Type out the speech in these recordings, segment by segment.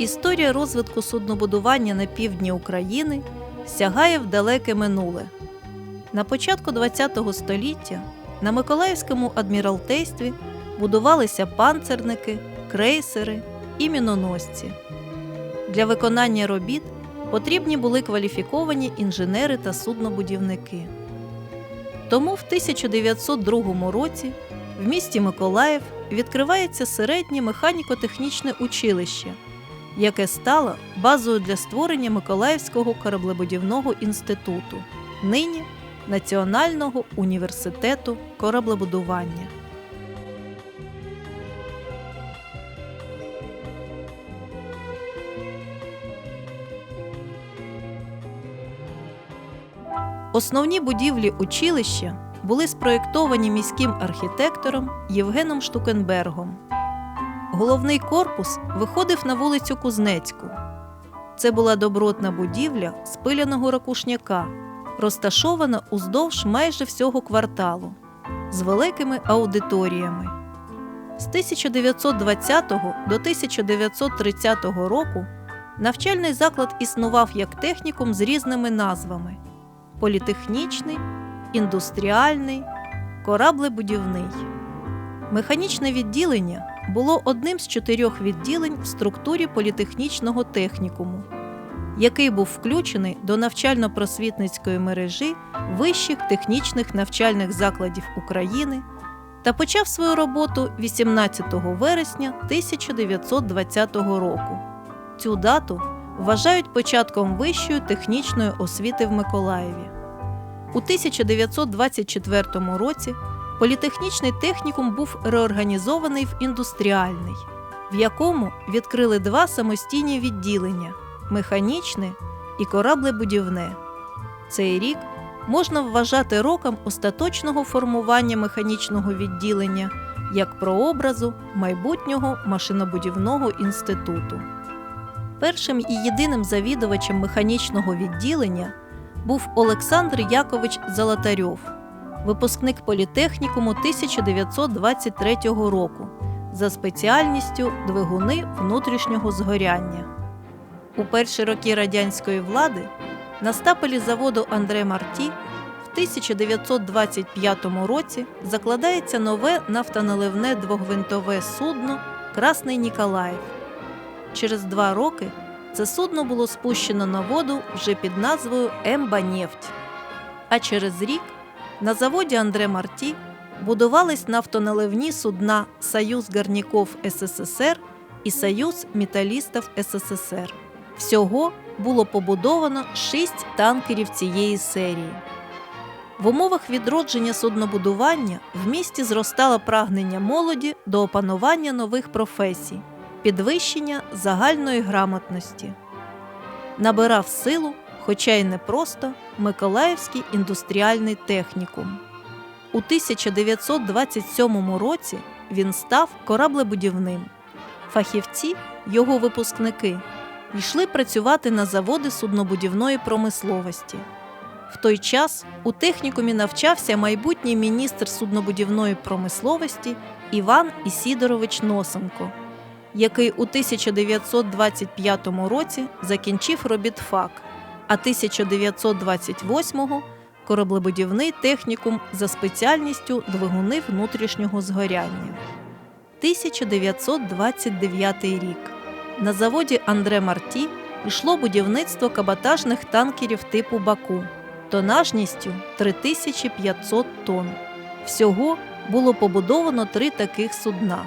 Історія розвитку суднобудування на півдні України сягає в далеке минуле. На початку ХХ століття на Миколаївському адміралтействі будувалися панцерники, крейсери і міноносці. Для виконання робіт потрібні були кваліфіковані інженери та суднобудівники. Тому в 1902 році в місті Миколаїв відкривається середнє механіко-технічне училище, яке стало базою для створення Миколаївського кораблебудівного інституту, нині Національного університету кораблебудування. Основні будівлі училища були спроєктовані міським архітектором Євгеном Штукенбергом. Головний корпус виходив на вулицю Кузнецьку. Це була добротна будівля з пиляного ракушняка, розташована уздовж майже всього кварталу з великими аудиторіями. З 1920 до 1930 року навчальний заклад існував як технікум з різними назвами: політехнічний, індустріальний, кораблебудівний. Механічне відділення було одним з чотирьох відділень в структурі політехнічного технікуму, який був включений до навчально-просвітницької мережі вищих технічних навчальних закладів України та почав свою роботу 18 вересня 1920 року. Цю дату вважають початком вищої технічної освіти в Миколаєві. У 1924 році політехнічний технікум був реорганізований в індустріальний, в якому відкрили два самостійні відділення механічне і кораблебудівне. Цей рік можна вважати роком остаточного формування механічного відділення як прообразу майбутнього машинобудівного інституту. Першим і єдиним завідувачем механічного відділення був Олександр Якович Золотарьов, випускник політехнікуму 1923 року за спеціальністю двигуни внутрішнього згоряння. У перші роки радянської влади на стапелі заводу Андре Марті в 1925 році закладається нове нафтоналивне двогвинтове судно Красний Ніколаїв. Через два роки це судно було спущено на воду вже під назвою Ембанефть. А через рік на заводі Андре Марті будувались нафтоналивні судна Союз Гарніков СССР і Союз Металістів СССР. Всього було побудовано шість танкерів цієї серії. В умовах відродження суднобудування в місті зростало прагнення молоді до опанування нових професій, підвищення загальної грамотності. Набирав силу, хоча й не просто, Миколаївський індустріальний технікум. У 1927 році він став кораблебудівним. Фахівці, його випускники, йшли працювати на заводи суднобудівної промисловості. В той час у технікумі навчався майбутній міністр суднобудівної промисловості Іван Ісідорович Носенко, який у 1925 році закінчив робітфак, а 1928-го кораблебудівний технікум за спеціальністю двигуни внутрішнього згоряння. 1929 рік на заводі Андре Марті йшло будівництво каботажних танкерів типу Баку тонажністю 3500 тонн. Всього було побудовано три таких судна.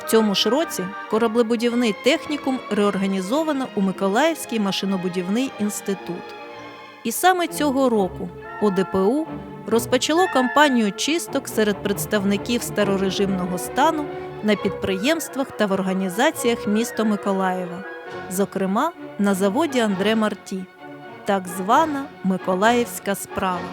В цьому ж році кораблебудівний технікум реорганізовано у Миколаївський машинобудівний інститут. І саме цього року ОДПУ розпочало кампанію чисток серед представників старорежимного стану на підприємствах та в організаціях міста Миколаєва, зокрема на заводі Андре Марті, так звана Миколаївська справа.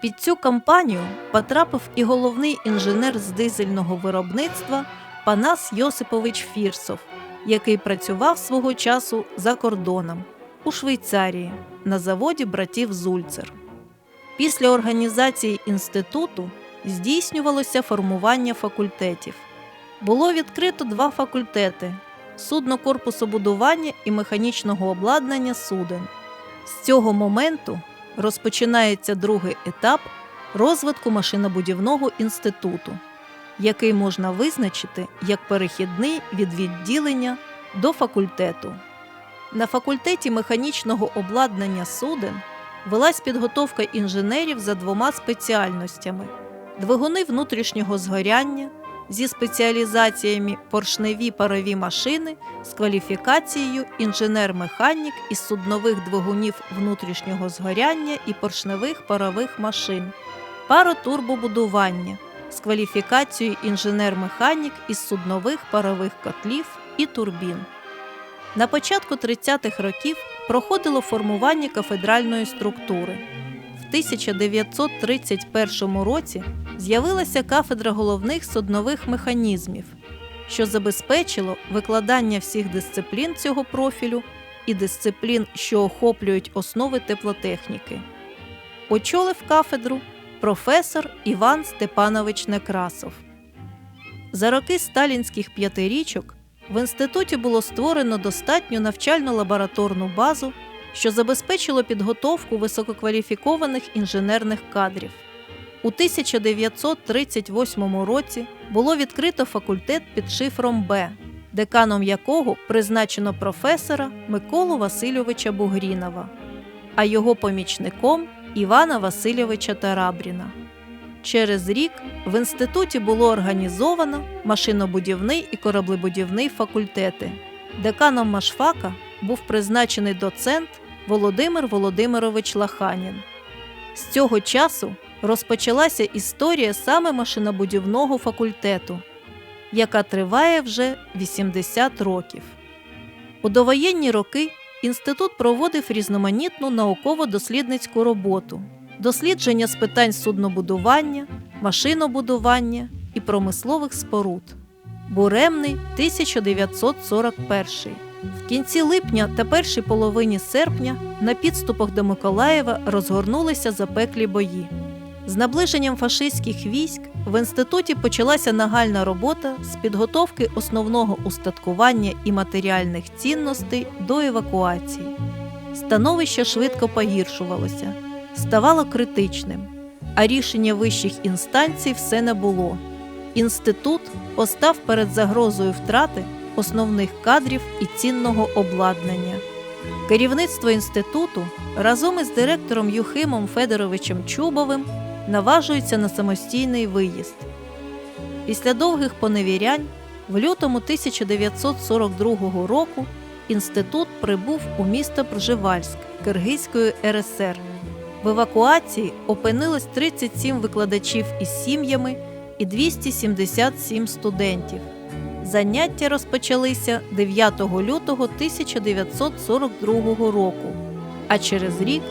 Під цю кампанію потрапив і головний інженер з дизельного виробництва Панас Йосипович Фірсов, який працював свого часу за кордоном у Швейцарії на заводі братів Зульцер. Після організації інституту здійснювалося формування факультетів. Було відкрито два факультети суднокорпусобудування і механічного обладнання суден. З цього моменту розпочинається другий етап розвитку машинобудівного інституту, який можна визначити як перехідний від відділення до факультету. На факультеті механічного обладнання суден велась підготовка інженерів за двома спеціальностями: двигуни внутрішнього згоряння зі спеціалізаціями поршневі парові машини з кваліфікацією інженер-механік із суднових двигунів внутрішнього згоряння і поршневих парових машин, паротурбобудування з кваліфікацією інженер-механік із суднових парових котлів і турбін. На початку 30-х років проходило формування кафедральної структури. В 1931 році з'явилася кафедра головних суднових механізмів, що забезпечило викладання всіх дисциплін цього профілю і дисциплін, що охоплюють основи теплотехніки. Очолив кафедру професор Іван Степанович Некрасов. За роки сталінських п'ятирічок в інституті було створено достатню навчально-лабораторну базу, що забезпечило підготовку висококваліфікованих інженерних кадрів. У 1938 році було відкрито факультет під шифром Б, деканом якого призначено професора Миколу Васильовича Бугрінова, а його помічником Івана Васильовича Тарабріна. Через рік в інституті було організовано машинобудівний і кораблебудівний факультети. Деканом машфака був призначений доцент Володимир Володимирович Лаханін. З цього часу розпочалася історія саме машинобудівного факультету, яка триває вже 80 років. У довоєнні роки інститут проводив різноманітну науково-дослідницьку роботу, дослідження з питань суднобудування, машинобудування і промислових споруд. Буремний 1941. В кінці липня та першій половині серпня на підступах до Миколаєва розгорнулися запеклі бої. З наближенням фашистських військ в інституті почалася нагальна робота з підготовки основного устаткування і матеріальних цінностей до евакуації. Становище швидко погіршувалося, ставало критичним, а рішення вищих інстанцій все не було. Інститут постав перед загрозою втрати основних кадрів і цінного обладнання. Керівництво інституту разом із директором Юхимом Федоровичем Чубовим наважується на самостійний виїзд. Після довгих поневірянь в лютому 1942 року інститут прибув у місто Пржевальськ Киргизької РСР. В евакуації опинилось 37 викладачів із сім'ями і 277 студентів. Заняття розпочалися 9 лютого 1942 року, а через рік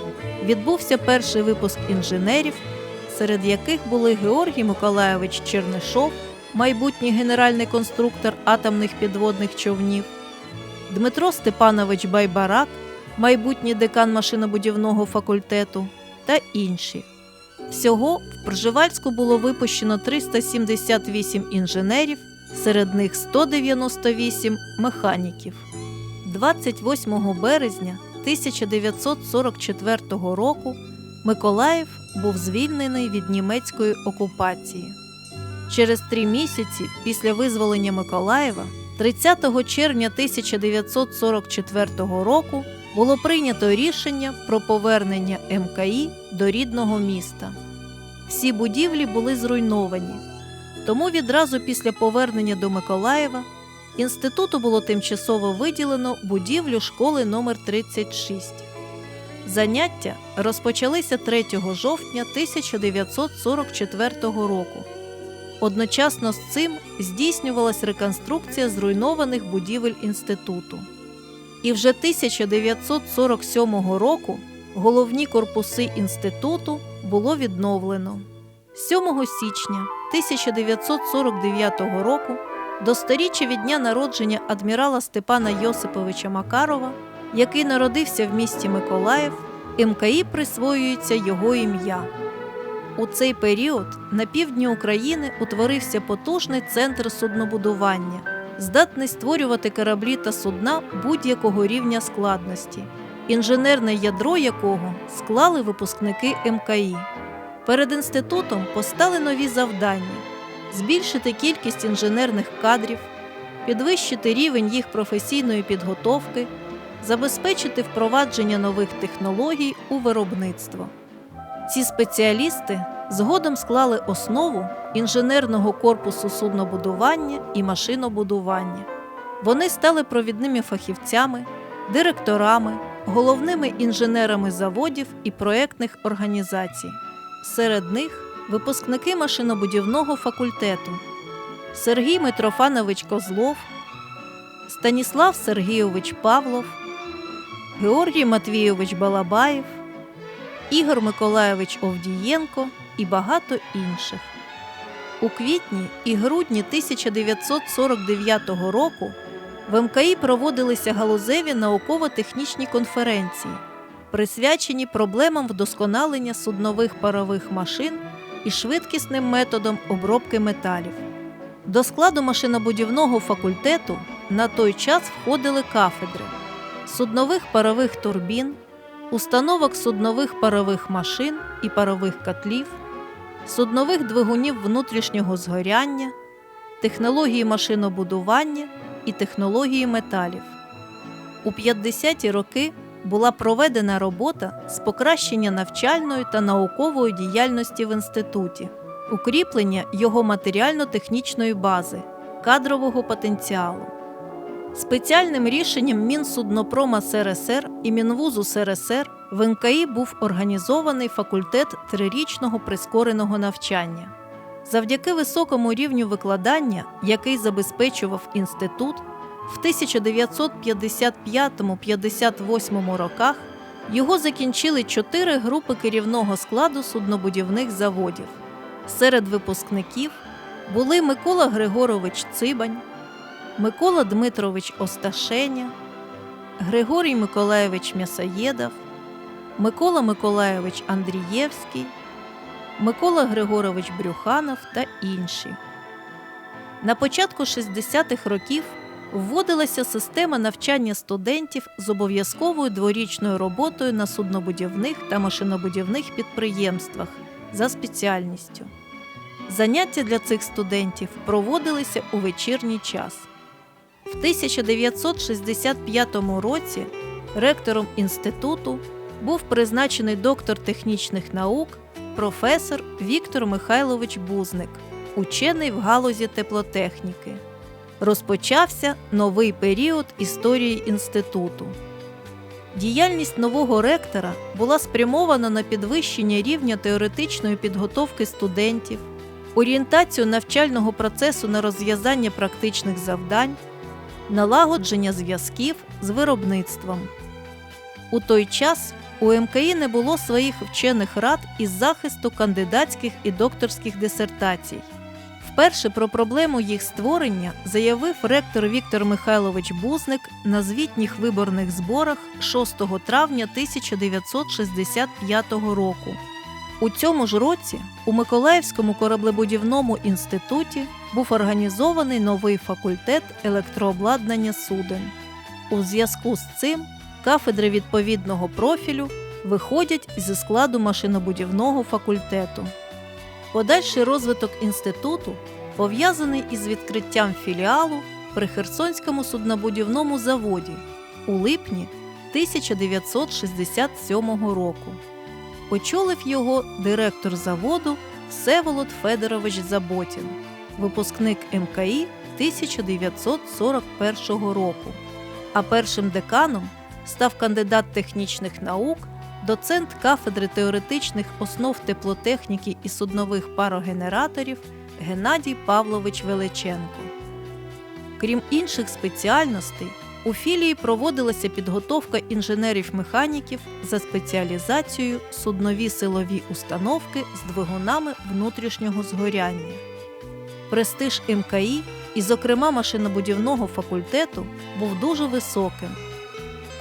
відбувся перший випуск інженерів, серед яких були Георгій Миколайович Чернишов, майбутній генеральний конструктор атомних підводних човнів, Дмитро Степанович Байбарак, майбутній декан машинобудівного факультету та інші. Всього в Пржевальську було випущено 378 інженерів, серед них 198 механіків. 28 березня 1944 року Миколаїв був звільнений від німецької окупації. Через три місяці після визволення Миколаєва, 30 червня 1944 року, було прийнято рішення про повернення МКІ до рідного міста. Всі будівлі були зруйновані, тому відразу після повернення до Миколаєва інституту було тимчасово виділено будівлю школи номер 36 Заняття розпочалися 3 жовтня 1944 року. Одночасно з цим здійснювалась реконструкція зруйнованих будівель інституту. І вже 1947 року головні корпуси інституту було відновлено. 7 січня 1949 року до сторіччя від дня народження адмірала Степана Йосиповича Макарова, який народився в місті Миколаїв, МКІ присвоюється його ім'я. У цей період на півдні України утворився потужний центр суднобудування, здатний створювати кораблі та судна будь-якого рівня складності, інженерне ядро якого склали випускники МКІ. Перед інститутом постали нові завдання: збільшити кількість інженерних кадрів, підвищити рівень їх професійної підготовки, забезпечити впровадження нових технологій у виробництво. Ці спеціалісти згодом склали основу інженерного корпусу суднобудування і машинобудування. Вони стали провідними фахівцями, директорами, головними інженерами заводів і проектних організацій. Серед них випускники машинобудівного факультету Сергій Митрофанович Козлов, Станіслав Сергійович Павлов, Георгій Матвійович Балабаєв, Ігор Миколайович Овдієнко і багато інших. У квітні і грудні 1949 року в МКІ проводилися галузеві науково-технічні конференції, присвячені проблемам вдосконалення суднових парових машин і швидкісним методом обробки металів. До складу машинобудівного факультету на той час входили кафедри суднових парових турбін, установок суднових парових машин і парових котлів, суднових двигунів внутрішнього згоряння, технології машинобудування і технології металів. У 50-ті роки була проведена робота з покращення навчальної та наукової діяльності в інституті, укріплення його матеріально-технічної бази, кадрового потенціалу. Спеціальним рішенням Мінсуднопрома СРСР і Мінвузу СРСР в НКІ був організований факультет трирічного прискореного навчання. Завдяки високому рівню викладання, який забезпечував інститут, в 1955-58 роках його закінчили чотири групи керівного складу суднобудівних заводів. Серед випускників були Микола Григорович Цибань, Микола Дмитрович Осташеня, Григорій Миколаєвич М'ясоєдов, Микола Миколаєвич Андрієвський, Микола Григорович Брюханов та інші. На початку 60-х років вводилася система навчання студентів з обов'язковою дворічною роботою на суднобудівних та машинобудівних підприємствах за спеціальністю. Заняття для цих студентів проводилися у вечірній час. В 1965 році ректором інституту був призначений доктор технічних наук професор Віктор Михайлович Бузник, учений в галузі теплотехніки. Розпочався новий період історії інституту. Діяльність нового ректора була спрямована на підвищення рівня теоретичної підготовки студентів, орієнтацію навчального процесу на розв'язання практичних завдань, налагодження зв'язків з виробництвом. У той час у МКІ не було своїх вчених рад із захисту кандидатських і докторських дисертацій. Вперше про проблему їх створення заявив ректор Віктор Михайлович Бузник на звітніх виборних зборах 6 травня 1965 року. У цьому ж році у Миколаївському кораблебудівному інституті був організований новий факультет електрообладнання суден. У зв'язку з цим кафедри відповідного профілю виходять зі складу машинобудівного факультету. Подальший розвиток інституту пов'язаний із відкриттям філіалу при Херсонському суднобудівному заводі у липні 1967 року. Очолив його директор заводу Всеволод Федорович Заботін, випускник МКІ 1941 року. А першим деканом став кандидат технічних наук, доцент кафедри теоретичних основ теплотехніки і суднових парогенераторів Геннадій Павлович Величенко. Крім інших спеціальностей, у філії проводилася підготовка інженерів-механіків за спеціалізацією суднові силові установки з двигунами внутрішнього згоряння. Престиж МКІ і, зокрема, машинобудівного факультету був дуже високим.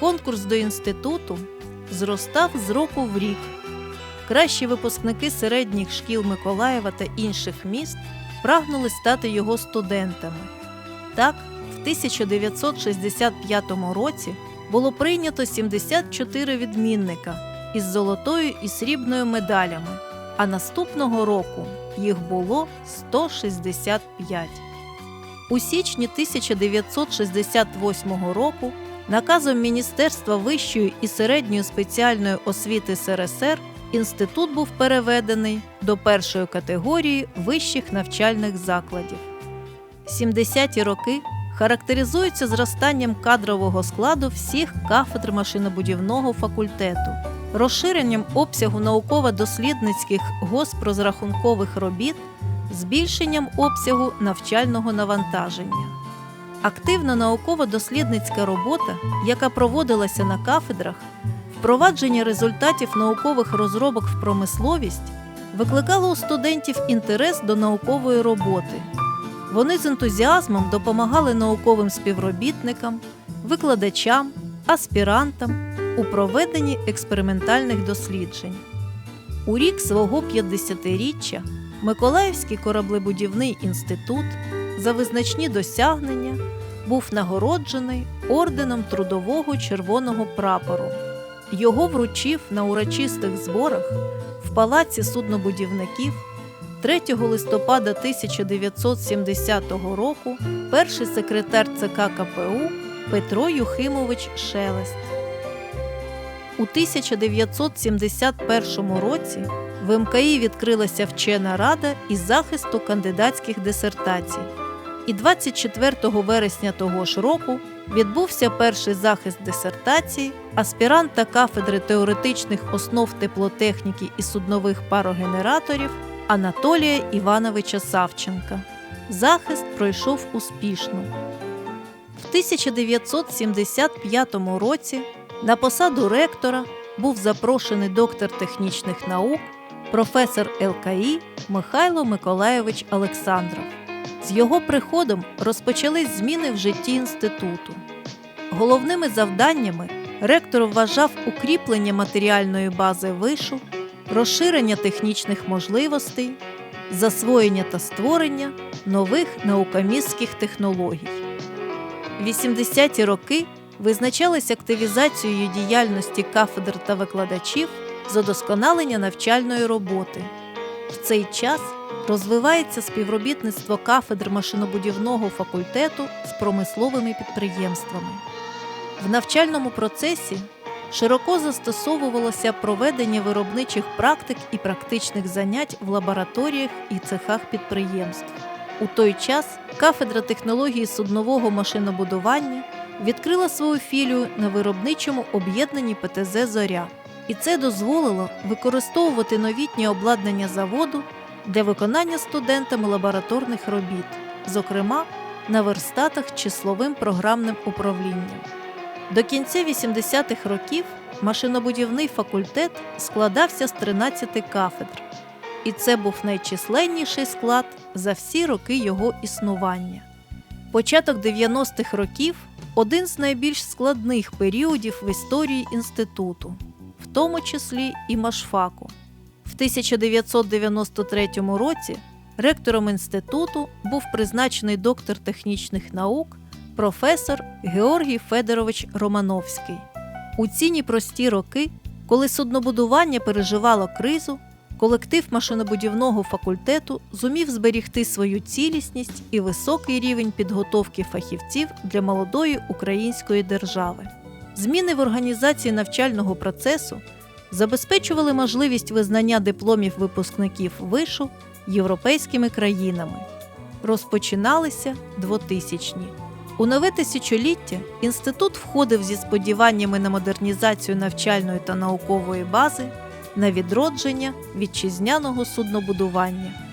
Конкурс до інституту зростав з року в рік. Кращі випускники середніх шкіл Миколаєва та інших міст прагнули стати його студентами. Так, 1965 році було прийнято 74 відмінника із золотою і срібною медалями, а наступного року їх було 165. У січні 1968 року наказом Міністерства вищої і середньої спеціальної освіти СРСР інститут був переведений до першої категорії вищих навчальних закладів. 70-ті роки характеризуються зростанням кадрового складу всіх кафедр машинобудівного факультету, розширенням обсягу науково-дослідницьких госпрозрахункових робіт, збільшенням обсягу навчального навантаження. Активна науково-дослідницька робота, яка проводилася на кафедрах, впровадження результатів наукових розробок в промисловість викликало у студентів інтерес до наукової роботи. Вони з ентузіазмом допомагали науковим співробітникам, викладачам, аспірантам у проведенні експериментальних досліджень. У рік свого 50-річчя Миколаївський кораблебудівний інститут за визначні досягнення був нагороджений орденом Трудового червоного прапору. Його вручив на урочистих зборах в палаці суднобудівників 3 листопада 1970 року перший секретар ЦК КПУ Петро Юхимович Шелест. У 1971 році в МКІ відкрилася вчена рада із захисту кандидатських дисертацій. І 24 вересня того ж року відбувся перший захист дисертації аспіранта кафедри теоретичних основ теплотехніки і суднових парогенераторів Анатолія Івановича Савченка. Захист пройшов успішно. В 1975 році на посаду ректора був запрошений доктор технічних наук, професор ЛКІ Михайло Миколайович Олександров. З його приходом розпочались зміни в житті інституту. Головними завданнями ректор вважав укріплення матеріальної бази вишу, розширення технічних можливостей, засвоєння та створення нових наукомістських технологій. 80-ті роки визначались активізацією діяльності кафедр та викладачів з удосконалення навчальної роботи. В цей час розвивається співробітництво кафедр машинобудівного факультету з промисловими підприємствами. В навчальному процесі широко застосовувалося проведення виробничих практик і практичних занять в лабораторіях і цехах підприємств. У той час кафедра технології суднового машинобудування відкрила свою філію на виробничому об'єднанні ПТЗ Зоря, і це дозволило використовувати новітнє обладнання заводу для виконання студентами лабораторних робіт, зокрема на верстатах числовим програмним управлінням. До кінця 80-х років машинобудівний факультет складався з 13 кафедр, і це був найчисленніший склад за всі роки його існування. Початок 90-х років один з найбільш складних періодів в історії інституту, в тому числі і машфаку. В 1993 році ректором інституту був призначений доктор технічних наук професор Георгій Федорович Романовський. У ці непрості роки, коли суднобудування переживало кризу, колектив машинобудівного факультету зумів зберігти свою цілісність і високий рівень підготовки фахівців для молодої української держави. Зміни в організації навчального процесу забезпечували можливість визнання дипломів випускників вишу європейськими країнами. Розпочиналися 2000-ні. У нове тисячоліття інститут входив зі сподіваннями на модернізацію навчальної та наукової бази, на відродження вітчизняного суднобудування.